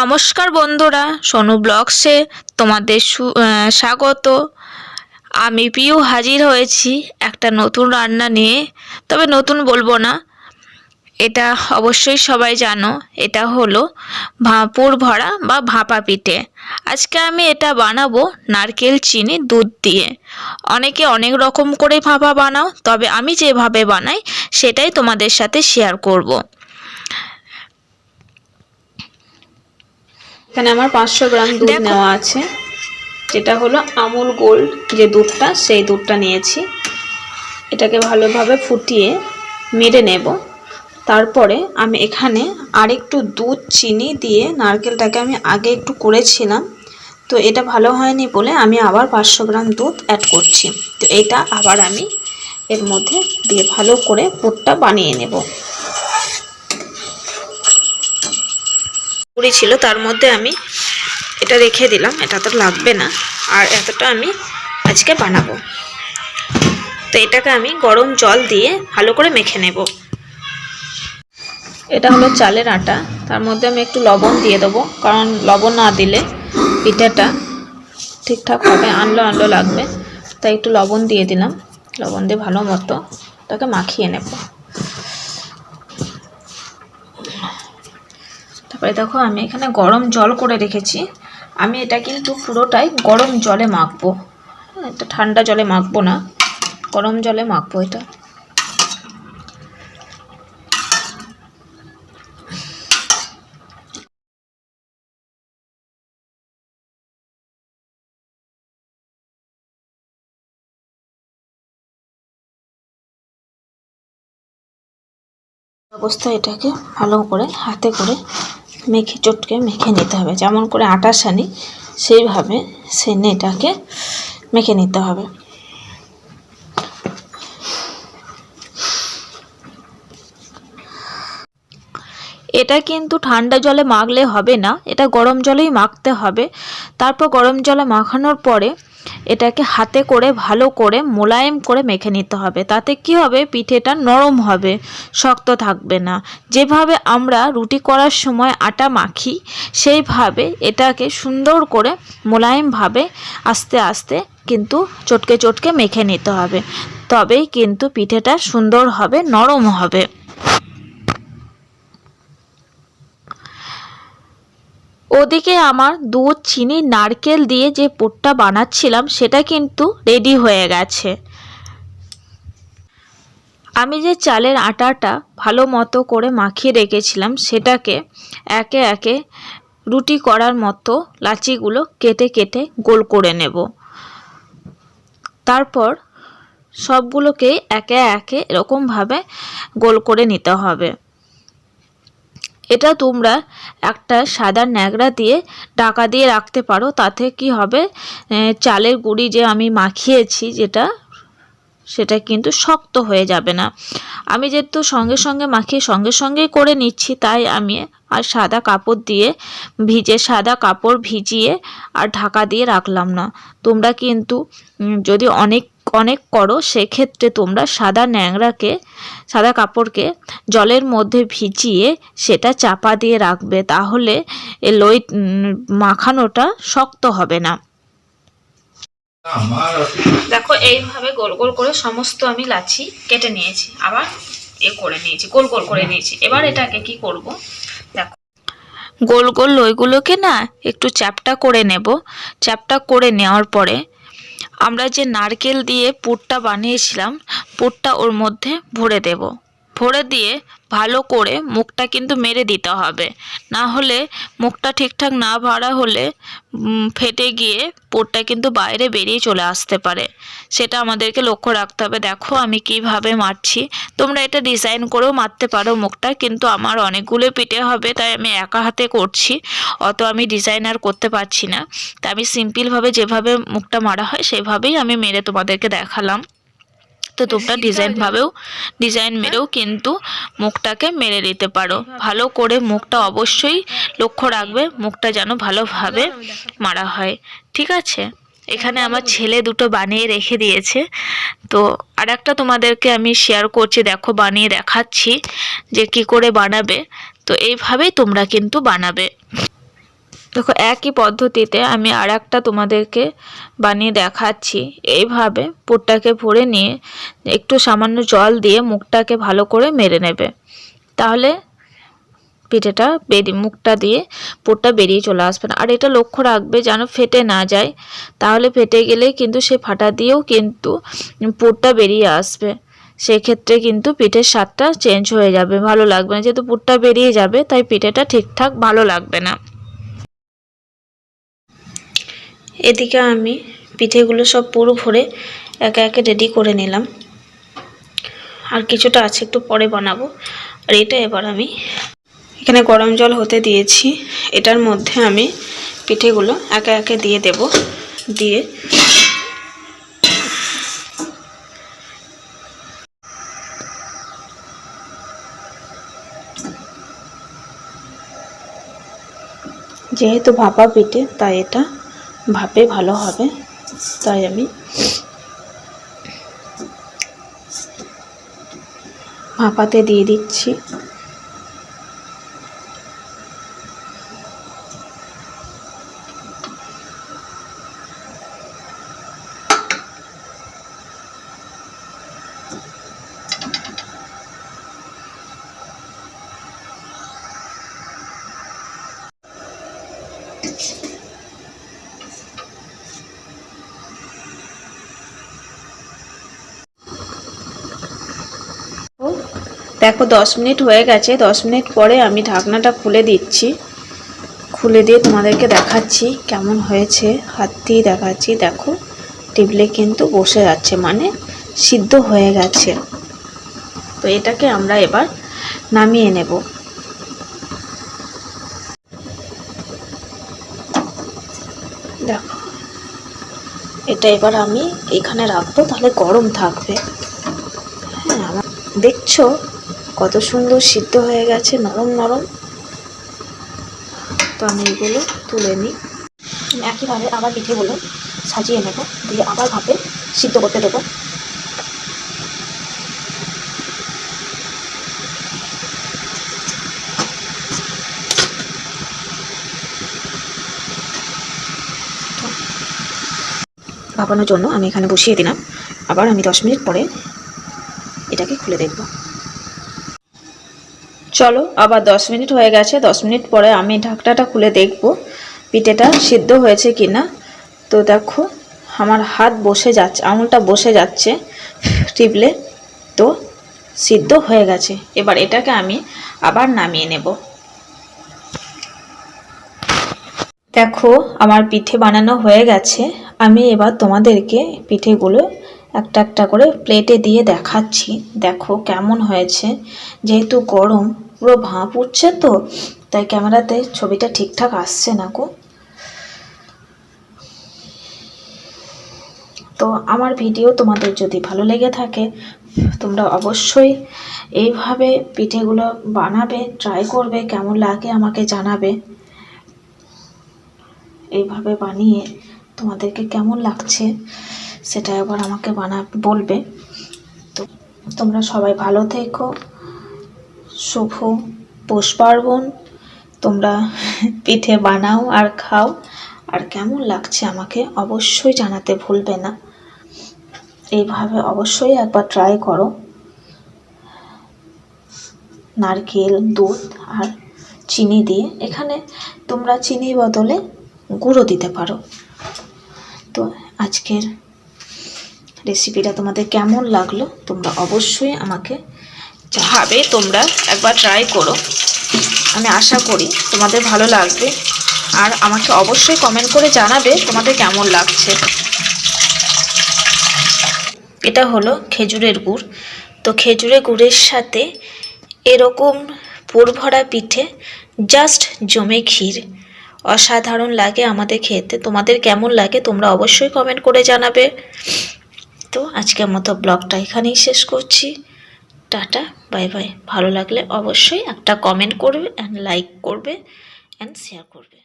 নমস্কার বন্ধুরা, সোনু ব্লগসে তোমাদের স্বাগত। আমি পিউ হাজির হয়েছি একটা নতুন রান্না নিয়ে, তবে নতুন বলব না। এটা অবশ্যই সবাই জানো, এটা হলো ভাঁপুর ভরা বা ভাপা পিঠে। আজকে আমি এটা বানাবো নারকেল চিনি দুধ দিয়ে। অনেকে অনেক রকম করে ভাপা বানাও, তবে আমি যেভাবে বানাই সেটাই তোমাদের সাথে শেয়ার করব। এখানে আমার পাঁচশো গ্রাম দুধ নেওয়া আছে। যেটা হলো আমুল গোল্ড যে দুধটা সেই দুধটা নিয়েছি। এটাকে ভালোভাবে ফুটিয়ে মেরে নেব। তারপরে আমি এখানে আরেকটু দুধ চিনি দিয়ে নারকেলটাকে আমি আগে একটু করেছিলাম। তো এটা ভালো হয়নি বলে আমি আবার পাঁচশো গ্রাম দুধ অ্যাড করছি। তো এটা আবার আমি এর মধ্যে দিয়ে ভালো করে পুরটা বানিয়ে নেব। পুরি ছিল, তার মধ্যে আমি এটা রেখে দিলাম, এটা তো লাগবে না। আর এতটা আমি আজকে বানাবো। তো এটাকে আমি গরম জল দিয়ে ভালো করে মেখে নেব। এটা হলো চালের আটা, তার মধ্যে আমি একটু লবণ দিয়ে দেবো, কারণ লবণ না দিলে পিঠাটা ঠিকঠাক হবে, আনলো আনলো লাগবে। তাই একটু লবণ দিয়ে দিলাম, লবণ দিয়ে ভালো মতো ওটাকে মাখিয়ে নেব। তারপরে দেখো আমি এখানে গরম জল করে রেখেছি। আমি এটা কিন্তু পুরোটাই গরম জলে মাখবো। হ্যাঁ, এটা ঠান্ডা জলে মাখবো না। গরম জলে মাখবো এটা। অবস্থায় এটাকে ভালো করে হাতে করে মেখে চটকে মেখে নিতে হবে। যেমন করে আটা সানি, সেইভাবে সেনে এটাকে মেখে নিতে হবে। এটা কিন্তু ঠান্ডা জলে মাখলে হবে না, এটা গরম জলেই মাখতে হবে। তারপর গরম জলে মাখানোর পরে এটাকে হাতে করে ভালো করে মোলায়েম করে মেখে নিতে হবে। তাতে কি হবে? পিঠেটা নরম হবে, শক্ত থাকবে না। যেভাবে আমরা রুটি করার সময় আটা মাখি, সেইভাবে এটাকে সুন্দর করে মোলায়েমভাবে আস্তে আস্তে কিন্তু চটকে চটকে মেখে নিতে হবে। তবেই কিন্তু পিঠেটা সুন্দর হবে, নরম হবে। ওদিকে আমার দুধ, চিনি, নারকেল দিয়ে যে পুরটা বানাচ্ছিলাম, সেটা কিন্তু রেডি হয়ে গেছে। আমি যে চালের আটাটা ভালো মতো করে মাখিয়ে রেখেছিলাম, সেটাকে একে একে রুটি করার মতো লাচিগুলো কেটে কেটে গোল করে নেব। তারপর সবগুলোকে একে একে এরকমভাবে গোল করে নিতে হবে। এটা তোমরা একটা সাদা ন্যাকড়া দিয়ে ঢাকা দিয়ে রাখতে পারো। তাতে কি হবে? চালের গুঁড়ি যে আমি মাখিয়েছি যেটা, সেটা কিন্তু শক্ত হয়ে যাবে না। আমি যেহেতু সঙ্গে সঙ্গে মাখিয়ে সঙ্গে সঙ্গেই করে নিচ্ছি, তাই আমি আর সাদা কাপড় দিয়ে ভিজে, সাদা কাপড় ভিজিয়ে আর ঢাকা দিয়ে রাখলাম না। তোমরা কিন্তু যদি অনেক অনেক করো সেক্ষেত্রে তোমরা সাদা ন্যাংরাকে সাদা কাপড়কে জলের মধ্যে ভিজিয়ে সেটা চাপা দিয়ে রাখবে। তাহলে এ লই মাখানোটা শক্ত হবে না। দেখো এইভাবে গোল গোল করে সমস্ত আমি লাচি কেটে নিয়েছি। আবার এ করে নিয়েছি গোল গোল করে নিয়েছি। এবার এটাকে কি করব? দেখো। গোল গোল লইগুলোকে না একটু চ্যাপটা করে নেব। চ্যাপটা করে নেওয়ার পরে আমরা যে নারকেল দিয়ে পুরটা বানিয়েছিলাম পুরটা ওর মধ্যে ভরে দেব। ভরে দিয়ে ভালো করে মুখটা কিন্তু মেরে দিতে হবে। না হলে মুখটা ঠিকঠাক না ভরা হলে ফেটে গিয়ে পুরটা কিন্তু বাইরে বেরিয়ে চলে আসতে পারে। সেটা আমাদেরকে লক্ষ্য রাখতে হবে। দেখো আমি কীভাবে মারছি। তোমরা এটা ডিজাইন করেও মারতে পারো মুখটা, কিন্তু আমার অনেকগুলো পিঠে হবে, তাই আমি একা হাতে করছি। অত আমি ডিজাইন আর করতে পারছি না। তাই আমি সিম্পলভাবে যেভাবে মুখটা মারা হয়, সেভাবেই আমি মেরে তোমাদেরকে দেখালাম। তো তোমরা ডিজাইনভাবেও ডিজাইন মেরেও কিন্তু মুখটাকে মেরে দিতে পারো। ভালো করে মুখটা অবশ্যই লক্ষ্য রাখবে মুখটা যেন ভালোভাবে মারা হয়। ঠিক আছে? এখানে আমার ছেলে দুটো বানিয়ে রেখে দিয়েছে। তো আর একটা তোমাদেরকে আমি শেয়ার করছি দেখো বানিয়ে দেখাচ্ছি যে কি করে বানাবে। তো এইভাবেই তোমরা কিন্তু বানাবে। দেখো, একই পদ্ধতিতে আমি আর একটা তোমাদেরকে বানিয়ে দেখাচ্ছি। এইভাবে পুরটাকে ভরে নিয়ে একটু সামান্য জল দিয়ে মুখটাকে ভালো করে মেরে নেবে। তাহলে পিঠেটা বেরিয়ে, মুখটা দিয়ে পুরটা বেরিয়ে চলে আসবে না। আর এটা লক্ষ্য রাখবে, যেন ফেটে না যায়। তাহলে ফেটে গেলে কিন্তু সে ফাটা দিয়েও কিন্তু পুরটা বেরিয়ে আসবে। সেক্ষেত্রে কিন্তু পিঠের স্বাদটা চেঞ্জ হয়ে যাবে। ভালো লাগবে না। যেহেতু পুরটা বেরিয়ে যাবে, তাই পিঠেটা ঠিকঠাক ভালো লাগবে না। এদিকে আমি পিঠেগুলো সব পুরো ভরে একে একে রেডি করে নিলাম। আর কিছুটা আছে, একটু পরে বানাবো। আর এটা এবার আমি এখানে গরম জল হতে দিয়েছি। এটার মধ্যে আমি পিঠেগুলো একে একে দিয়ে দেব। দিয়ে যেহেতু ভাপা পিঠে, তাই এটা ভাপে ভালো হবে তাই আমি ভাপাতে দিয়ে দিচ্ছি। দেখো, দশ মিনিট হয়ে গেছে। দশ মিনিট পরে আমি ঢাকনাটা খুলে দিচ্ছি। খুলে দিয়ে তোমাদেরকে দেখাচ্ছি কেমন হয়েছে। হাত দিয়ে দেখাচ্ছি, দেখো। টিপলে কিন্তু বসে যাচ্ছে মানে সিদ্ধ হয়ে গেছে। তো এটাকে আমরা এবার নামিয়ে নেব। দেখো, এটা এবার আমি এখানে রাখব, তাহলে গরম থাকবে। হ্যাঁ দেখছ? কত সুন্দর সিদ্ধ হয়ে গেছে, নরম নরম। তো আমি এগুলো তুলে নিই। একইভাবে আবার পিঠেগুলো সাজিয়ে নেব, দিয়ে আবার ভাপে সিদ্ধ করতে দেবো। ভাপানোর জন্য আমি এখানে বসিয়ে দিলাম। আবার আমি দশ মিনিট পরে এটাকে খুলে দেখব। চলো, আবার দশ মিনিট হয়ে গেছে, দশ মিনিট পরে আমি ঢাকনাটা খুলে দেখব পিঠেটা সিদ্ধ হয়েছে কি না তো দেখো, আমার হাত বসে যাচ্ছে, আঙুলটা বসে যাচ্ছে টিপলে, তো সিদ্ধ হয়ে গেছে। এবার এটাকে আমি আবার নামিয়ে নেব। দেখো, আমার পিঠে বানানো হয়ে গেছে। আমি এবার তোমাদেরকে পিঠেগুলো একটা একটা করে প্লেটে দিয়ে দেখাচ্ছি। দেখো কেমন হয়েছে, যেহেতু গরম পুরো ভাঁপ উঠছে তো, তাই ক্যামেরাতে ছবিটা ঠিকঠাক আসছে না গো। তো আমার ভিডিও তোমাদের যদি ভালো লেগে থাকে, তোমরা অবশ্যই এইভাবে পিঠেগুলো বানাবে ট্রাই করবে, কেমন লাগে আমাকে জানাবে। এইভাবে বানিয়ে তোমাদেরকে কেমন লাগছে সেটা একবার আমাকে বানা, বলবে। তো তোমরা সবাই ভালো থেকো। শুভ পৌষ পার্বণ তোমরা পিঠে বানাও আর খাও। আর কেমন লাগছে আমাকে অবশ্যই জানাতে ভুলবে না। এইভাবে অবশ্যই একবার ট্রাই করো। নারকেল, দুধ আর চিনি দিয়ে। এখানে তোমরা চিনির বদলে গুঁড়ো দিতে পারো। তো আজকের রেসিপিটা তোমাদের কেমন লাগল তোমরা অবশ্যই আমাকে ভাবে তোমরা একবার ট্রাই করো। আমি আশা করি তোমাদের ভালো লাগবে। আর আমাকে অবশ্যই কমেন্ট করে জানাবে তোমাদের কেমন লাগছে। এটা হলো খেজুরের গুড়। তো খেজুরের গুড়ের সাথে এরকম ভরা পিঠে জাস্ট জমে ক্ষীর। অসাধারণ লাগে আমাদের খেতে। তোমাদের কেমন লাগে তোমরা অবশ্যই কমেন্ট করে জানাবে। তো আজকের মতো ব্লগটা এখানেই শেষ করছি। Tata, bye bye. ভালো লাগলে অবশ্যই একটা কমেন্ট করবে অ্যান্ড লাইক করবে অ্যান্ড শেয়ার করবে।